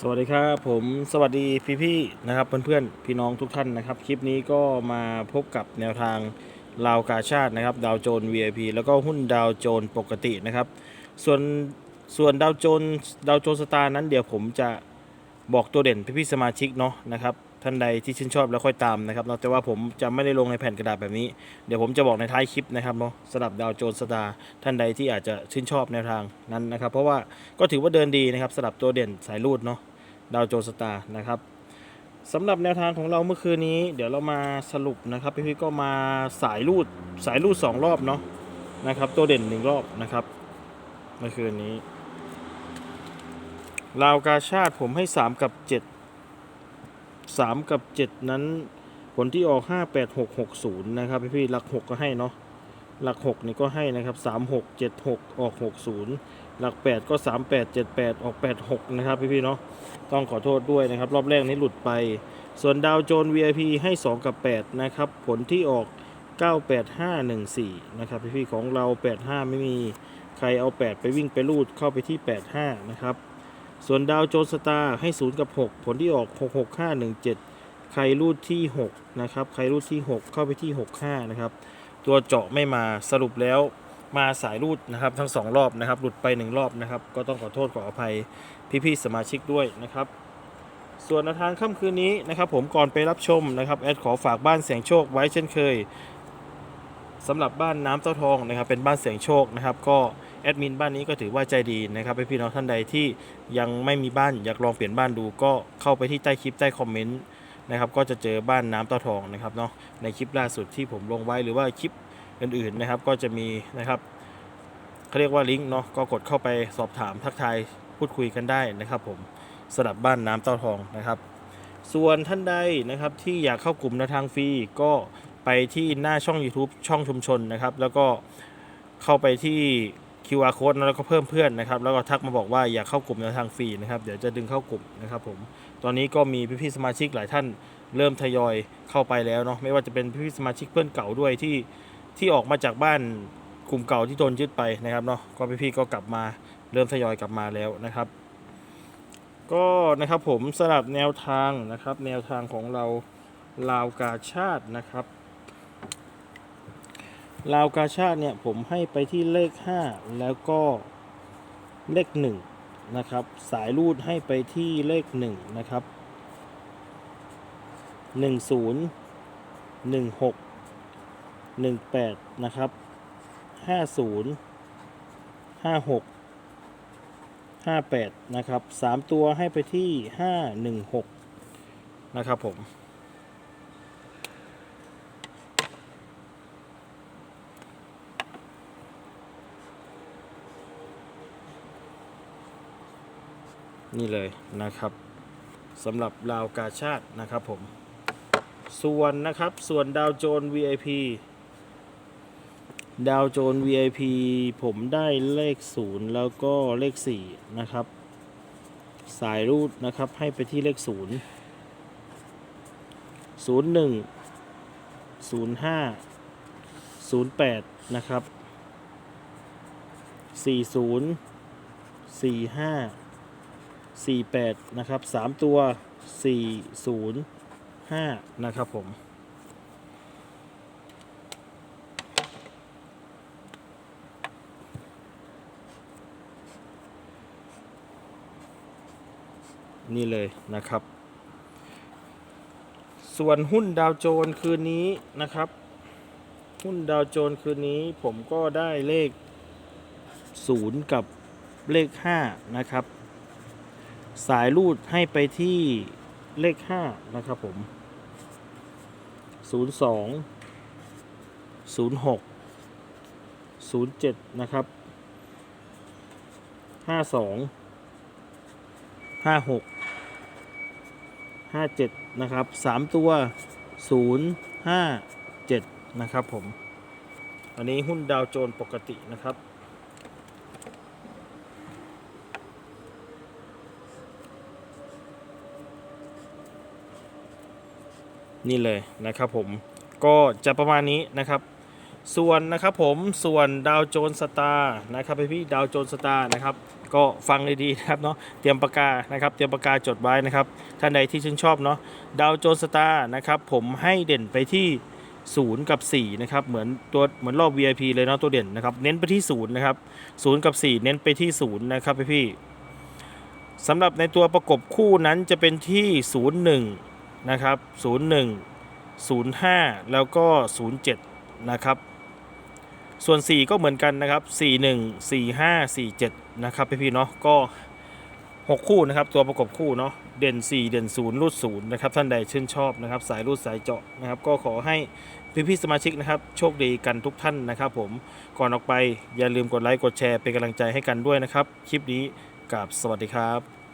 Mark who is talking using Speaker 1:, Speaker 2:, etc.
Speaker 1: สวัสดีครับผมสวัสดีพี่ๆนะครับเพื่อนๆพี่น้องทุกท่านนะครับคลิปนี้ก็มาพบกับแนวทางลาวกาชาตินะครับดาวโจน VIP แล้วก็หุ้นดาวโจนปกตินะครับส่วนส่วนดาวโจนดาวโจนสตาร์นั้นเดี๋ยวผมจะบอกตัวเด่นพี่ๆสมาชิกเนาะนะครับ ท่านใดที่ชื่นชอบแล้วค่อยตามนะครับเนาะแต่ว่าผมจะไม่ได้ลงในแผ่นกระดาษแบบนี้ เดี๋ยวผมจะบอกในท้ายคลิปนะครับเนาะสำหรับดาวโจนสตาร์ท่านใดที่อาจจะชื่นชอบแนวทางนั้นนะครับ เพราะว่าก็ถือว่าเดินดีนะครับสำหรับตัวเด่นสายรูดเนาะดาวโจนสตาร์นะครับสำหรับแนวทางของเราเมื่อคืนนี้ เดี๋ยวเรามาสรุปนะครับพี่พี่ก็มาสายรูดสายรูดสองรอบเนาะนะครับ ตัวเด่นหนึ่งรอบนะครับเมื่อคืนนี้ลาวกาชาติผมให้ 3 กับ 7 3 กับ 7 นั้น ผลที่ออก 5 8 6 6 0 นะครับพี่พี่หลัก 6 ก็ให้เนาะหลัก 6 นี่ก็ให้นะครับ3 6 7 6 ออก 60 หลัก 8 ก็ 3 8 7 8 ออก 8 6 นะครับพี่พี่เนาะต้องขอโทษด้วยนะครับ รอบแรกนี้หลุดไป ส่วนดาวโจน VIP ให้ 2 กับ 8 นะครับ ผลที่ออก 98514 นะครับพี่ๆของเรา 85 ไม่มีใครเอา 8 ไปวิ่งไปรูดเข้าไปที่ 85 นะครับ ส่วนดาวโจนสตาร์ให้ 0 กับ 6 ผลที่ออก 66517 ใครรูดที่ 6 นะครับ ใครรูดที่ 6 เข้าไปที่ 65 นะครับ ตัวเจาะไม่มาสรุปแล้วมาสายรูดนะครับ ทั้ง 2 รอบนะครับ หลุดไป 1 รอบนะครับ ก็ต้องขอโทษขออภัยพี่ๆสมาชิกด้วยนะครับส่วนแนวทางค่ำคืนนี้นะครับผมก่อนไปรับชมนะครับแอดขอฝากบ้านเสียงโชคไว้เช่นเคยสำหรับบ้านน้ำเต้าทองนะครับเป็นบ้านเสียงโชคนะครับก็ แอดมินบ้านนี้ก็ถือว่าใจดีนะครับให้พี่น้องท่านใดที่ยังไม่มีบ้านอยากลองเปลี่ยนบ้านดู ก็เข้าไปที่ใต้คลิปใต้คอมเมนต์นะครับก็จะเจอบ้านน้ำตาทองนะครับเนาะในคลิปล่าสุดที่ผมลงไว้หรือว่าคลิปอื่นๆนะครับก็จะมีนะครับเขาเรียกว่าลิงก์เนาะก็กดเข้าไปสอบถามทักทายพูดคุยกันได้นะครับ ผมสำหรับบ้านน้ำเต้าทองนะครับ ส่วนท่านใดนะครับที่อยากเข้ากลุ่มนวทางฟรีก็ไปที่หน้าช่อง YouTube ช่องชุมชนนะครับ แล้วก็เข้าไปที่ QR code แล้วก็เพิ่มเพื่อนนะครับ แล้วก็ทักมาบอกว่าอยากเข้ากลุ่มแนวทางฟรีนะครับ เดี๋ยวจะดึงเข้ากลุ่มนะครับผม ตอนนี้ก็มีพี่ๆสมาชิกหลายท่านเริ่มทยอยเข้าไปแล้วเนาะ ไม่ว่าจะเป็นพี่ๆสมาชิกเพื่อนเก่าด้วยที่ที่ออกมาจากบ้านกลุ่มเก่าที่โดนยึดไปนะครับเนาะ ก็พี่ๆก็กลับมาเริ่มทยอยกลับมาแล้วนะครับ ก็นะครับผมสำหรับแนวทางนะครับ แนวทางของเราลาวกาชาตินะครับ ลาวกาชาติเนี่ยผมให้ไปที่เลข 5 แล้วก็เลข1นะครับ สายรูดให้ไปที่เลข 1 นะครับ 10 16 18 นะครับ 50 56 58 นะครับ 3 ตัวให้ไปที่ 516 นะครับผม นี่เลยนะครับสำหรับลาวกาชาตินะครับผม ส่วนนะครับส่วนดาวโจน VIP ดาวโจน VIP ผมได้เลข 0 แล้วก็เลข 4 นะครับ สายรูดนะครับให้ไปที่เลข 0 0 1 0 5 0 8 นะครับ 40 45 48 นะครับ 3 ตัว 405 นะครับผม นี่เลยนะครับ ส่วนหุ้นดาวโจนคืนนี้นะครับ หุ้นดาวโจนคืนนี้ผมก็ได้เลข 0 กับเลข 5 นะครับ สายรูดให้ไปที่เลข 5 นะครับผม 02 06 07 นะครับ 52ห้าหกห้าเจ็ดนะครับสามตัวศูนย์ห้าเจ็ดนะครับผม อันนี้หุ้นดาวโจนปกตินะครับ นี่เลยนะครับผมก็จะประมาณนี้นะครับ ส่วนนะครับผมส่วนดาวโจนสตาร์นะครับพี่ดาวโจนสตาร์นะครับก็ฟังดีๆนะครับเนาะเตรียมปากกานะครับ เตรียมปากกาจดไว้นะครับท่านใดที่ชื่นชอบเนาะดาวโจนสตาร์นะครับผมให้เด่นไปที่0กับ4นะครับเหมือนตัวเหมือนรอบ VIP เลยเนาะตัวเด่นนะครับเน้นไปที่0นะครับ0กับ 4 เน้นไปที่0นะครับพี่สำหรับในตัวประกบคู่นั้นจะเป็นที่ 01 นะครับ 01 05 แล้วก็ 07 นะครับ ส่วน 4 ก็เหมือนกันนะครับ 41 45 47 นะครับพี่ๆเนาะก็ 6 คู่นะครับ ตัวประกบคู่เนาะเด่น 4 เด่น 0 รูด 0 นะครับ ท่านใดชื่นชอบนะครับ สายรูดสายเจาะนะครับ ก็ขอให้พี่ๆสมาชิกนะครับ โชคดีกันทุกท่านนะครับผมก่อนออกไปอย่าลืมกดไลค์กดแชร์เป็นกำลังใจให้กันด้วยนะครับ คลิปนี้กับสวัสดีครับ